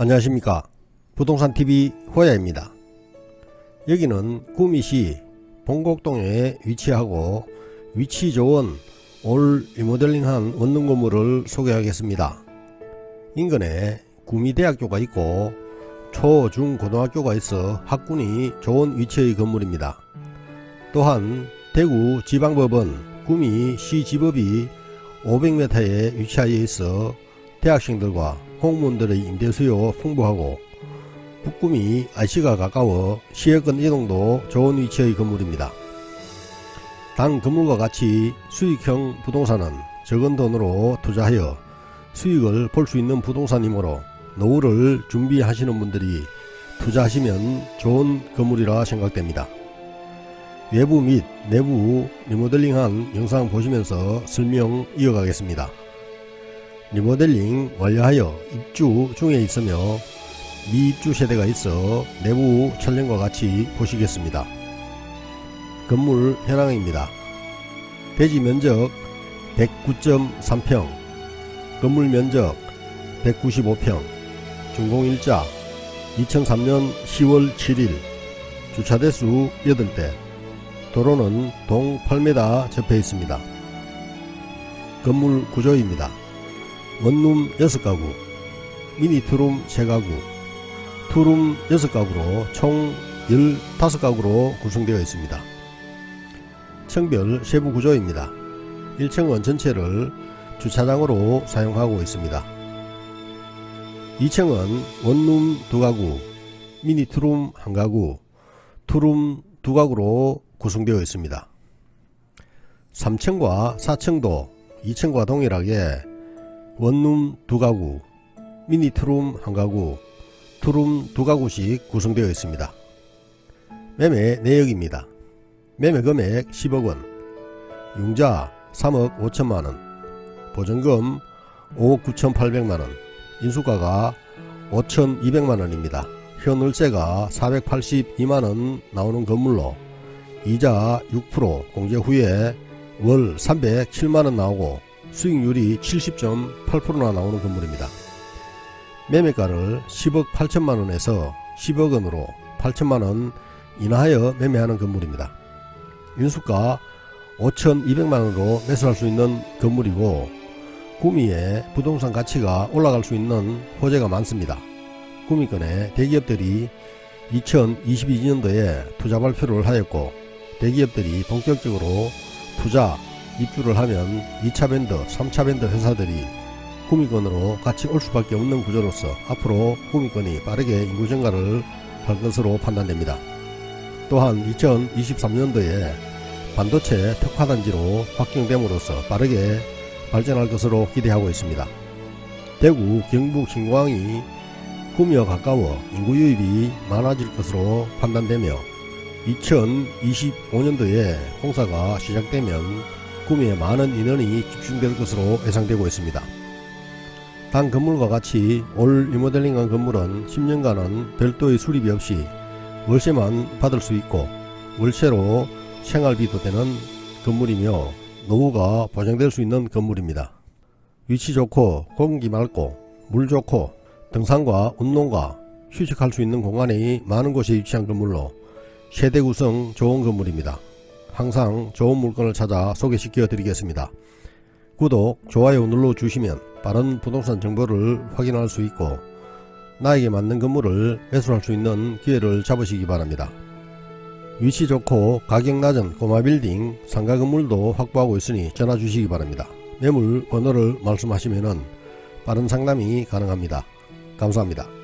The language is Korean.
안녕하십니까. 부동산TV 호야입니다. 여기는 구미시 봉곡동에 위치하고 위치 좋은 올 리모델링한 원룸 건물을 소개하겠습니다. 인근에 구미대학교가 있고 초, 중, 고등학교가 있어 학군이 좋은 위치의 건물입니다. 또한 대구 지방법원 구미 시지법이 500m에 위치하여 있어 대학생들과 공무원들의 임대 수요 풍부하고 북구미 IC가 가까워 시외권 이동도 좋은 위치의 건물입니다. 단 건물과 같이 수익형 부동산은 적은 돈으로 투자하여 수익을 볼 수 있는 부동산이므로 노후를 준비하시는 분들이 투자하시면 좋은 건물이라 생각됩니다. 외부 및 내부 리모델링한 영상 보시면서 설명 이어가겠습니다. 리모델링 완료하여 입주 중에 있으며 미입주 세대가 있어 내부 촬영과 같이 보시겠습니다. 건물 현황입니다. 대지 면적 109.3평, 건물 면적 195평, 준공일자 2003년 10월 7일, 주차대수 8대, 도로는 동 8m 접해 있습니다. 건물 구조입니다. 원룸 6가구, 미니 투룸 3가구, 투룸 6가구로 총 15가구로 구성되어 있습니다. 층별 세부 구조입니다. 1층은 전체를 주차장으로 사용하고 있습니다. 2층은 원룸 2가구, 미니 투룸 1가구, 투룸 2가구로 구성되어 있습니다. 3층과 4층도 2층과 동일하게 원룸 두 가구, 미니 투룸 한 가구, 투룸 두 가구씩 구성되어 있습니다. 매매 내역입니다. 매매 금액 10억 원, 융자 3억 5천만 원, 보증금 5억 9천8백만 원, 인수가가 5천2백만 원입니다. 현월세가 482만 원 나오는 건물로 이자 6% 공제 후에 월 307만 원 나오고 수익률이 70.8%나 나오는 건물입니다. 매매가를 10억 8천만 원에서 10억 원으로 8천만 원 인하하여 매매하는 건물입니다. 인수가 5,200만 원으로 매수할 수 있는 건물이고 구미의 부동산 가치가 올라갈 수 있는 호재가 많습니다. 구미권의 대기업들이 2022년도에 투자 발표를 하였고 대기업들이 본격적으로 투자 입주를 하면 2차 밴드, 3차 밴드 회사들이 구미권으로 같이 올 수밖에 없는 구조로서 앞으로 구미권이 빠르게 인구 증가를 할 것으로 판단됩니다. 또한 2023년도에 반도체 특화단지로 확정됨으로써 빠르게 발전할 것으로 기대하고 있습니다. 대구, 경북, 신공항이 구미와 가까워 인구 유입이 많아질 것으로 판단되며 2025년도에 공사가 시작되면 구미에 많은 인원이 집중될 것으로 예상되고 있습니다. 단 건물과 같이 올 리모델링한 건물은 10년간은 별도의 수리비 없이 월세만 받을 수 있고 월세로 생활비도 되는 건물이며 노후가 보장될 수 있는 건물입니다. 위치 좋고 공기 맑고 물 좋고 등산과 운동과 휴식할 수 있는 공간이 많은 곳에 위치한 건물로 세대 구성 좋은 건물입니다. 항상 좋은 물건을 찾아 소개시켜 드리겠습니다. 구독, 좋아요 눌러 주시면 빠른 부동산 정보를 확인할 수 있고 나에게 맞는 건물을 매수할 수 있는 기회를 잡으시기 바랍니다. 위치 좋고 가격 낮은 꼬마 빌딩 상가 건물도 확보하고 있으니 전화 주시기 바랍니다. 매물 번호를 말씀하시면 빠른 상담이 가능합니다. 감사합니다.